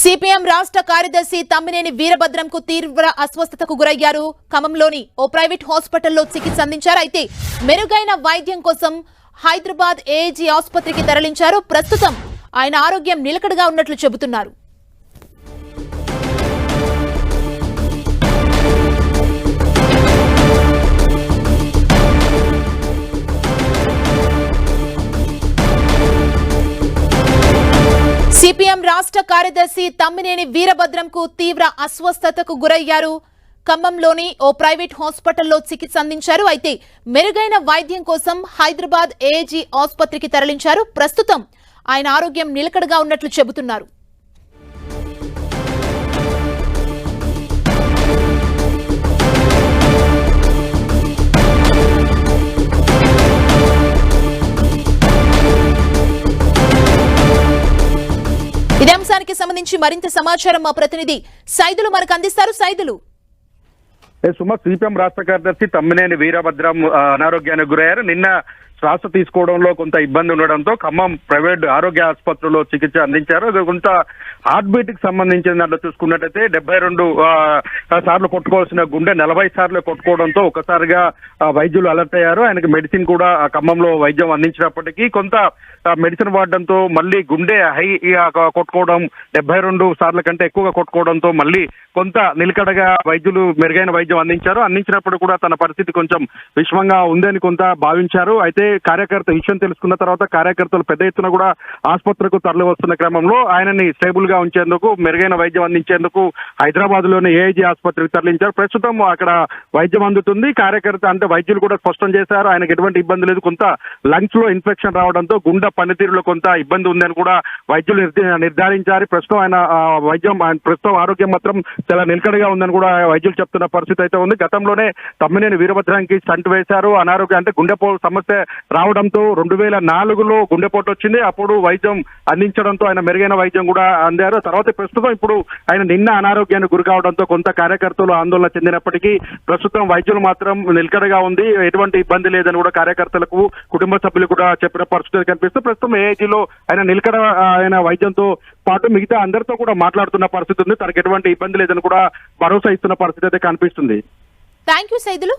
CPM రాష్ట్ర కార్యదర్శి తమ్మినేని వీరభద్రంకు తీవ్ర అస్వస్థతకు గురయ్యారు. ఖమ్మంలోని ఓ ప్రైవేట్ హాస్పిటల్లో చికిత్స అందించారు. అయితే మెరుగైన వైద్యం కోసం హైదరాబాద్ ఏజీ ఆసుపత్రికి తరలించారు. ప్రస్తుతం ఆయన ఆరోగ్యం నిలకడగా ఉన్నట్లు చెబుతున్నారు. సిపిఎం రాష్ట్ర కార్యదర్శి తమ్మినేని వీరభద్రంకు తీవ్ర అస్వస్థతకు గురయ్యారు. ఖమ్మంలోని ఓ ప్రైవేట్ హాస్పిటల్లో చికిత్స అందించారు. అయితే మెరుగైన వైద్యం కోసం హైదరాబాద్ ఏజీ ఆసుపత్రికి తరలించారు. ప్రస్తుతం ఆయన ఆరోగ్యం నిలకడగా ఉన్నట్లు చెబుతున్నారు. ఇదే అంశానికి సంబంధించి మరింత సమాచారం మా ప్రతినిధి సైదులు మనకు అందిస్తారు. సైదులు. సుమ సిపిఎం రాష్ట్ర కార్యదర్శి తమ్మినేని వీరభద్రం అనారోగ్యానికి గురయ్యారు. నిన్న శ్వాస తీసుకోవడంలో కొంత ఇబ్బంది ఉండడంతో ఖమ్మం ప్రైవేట్ ఆరోగ్య ఆసుపత్రిలో చికిత్స అందించారు. అది కొంత హార్ట్ బీట్కి సంబంధించిన దాంట్లో చూసుకున్నట్టయితే డెబ్బై రెండు సార్లు కొట్టుకోవాల్సిన గుండె నలభై సార్లు కొట్టుకోవడంతో ఒకసారిగా వైద్యులు అలర్ట్ అయ్యారు. ఆయనకి మెడిసిన్ కూడా ఖమ్మంలో వైద్యం అందించినప్పటికీ కొంత మెడిసిన్ వాడడంతో మళ్ళీ గుండె హై కొట్టుకోవడం డెబ్బై రెండు సార్ల కంటే ఎక్కువగా కొట్టుకోవడంతో మళ్ళీ కొంత నిలకడగా వైద్యులు మెరుగైన వైద్యం అందించారు. అందించినప్పుడు కూడా తన పరిస్థితి కొంచెం విషమంగా ఉందని కొంత భావించారు. అయితే కార్యకర్త విషయం తెలుసుకున్న తర్వాత కార్యకర్తలు పెద్ద ఎత్తున కూడా ఆసుపత్రికి తరలి వస్తున్న క్రమంలో ఆయనని స్టేబుల్గా ఉంచేందుకు మెరుగైన వైద్యం అందించేందుకు హైదరాబాద్లోని ఏఐజీ ఆసుపత్రికి తరలించారు. ప్రస్తుతం అక్కడ వైద్యం అందుతుంది. కార్యకర్త అంటే వైద్యులు కూడా స్పష్టం చేశారు. ఆయనకు ఎటువంటి ఇబ్బంది లేదు. కొంత లంగ్స్లో ఇన్ఫెక్షన్ రావడంతో గుండె పనితీరులో కొంత ఇబ్బంది ఉందని కూడా వైద్యులు నిర్ధారించారు. ప్రస్తుతం ఆయన వైద్యం ఆయన ప్రస్తుతం ఆరోగ్యం మాత్రం చాలా నిలకడగా ఉందని కూడా వైద్యులు చెప్తున్న పరిస్థితి అయితే ఉంది. గతంలోనే తమ్మినేని వీరభద్రానికి స్టంట్ వేశారు. అనారోగ్యం అంటే గుండెపో సమస్య రావడంతో రెండు వేల నాలుగులో గుండెపోటు వచ్చింది. అప్పుడు వైద్యం అందించడంతో ఆయన మెరుగైన వైద్యం కూడా అందారు. తర్వాత ప్రస్తుతం ఇప్పుడు ఆయన నిన్న అనారోగ్యానికి గురి కావడంతో కొంత కార్యకర్తలు ఆందోళన చెందినప్పటికీ ప్రస్తుతం వైద్యులు మాత్రం నిలకడగా ఉంది. ఎటువంటి ఇబ్బంది లేదని కూడా కార్యకర్తలకు కుటుంబ సభ్యులు కూడా చెప్పిన పరిస్థితి కనిపిస్తూ ప్రస్తుతం ఏఐజీలో ఆయన నిలకడ ఆయన వైద్యంతో పాటు మిగతా అందరితో కూడా మాట్లాడుతున్న పరిస్థితి ఉంది. తనకు ఎటువంటి ఇబ్బంది లేదని కూడా భరోసా ఇస్తున్న పరిస్థితి అయితే కనిపిస్తుంది. Thank you Saidulu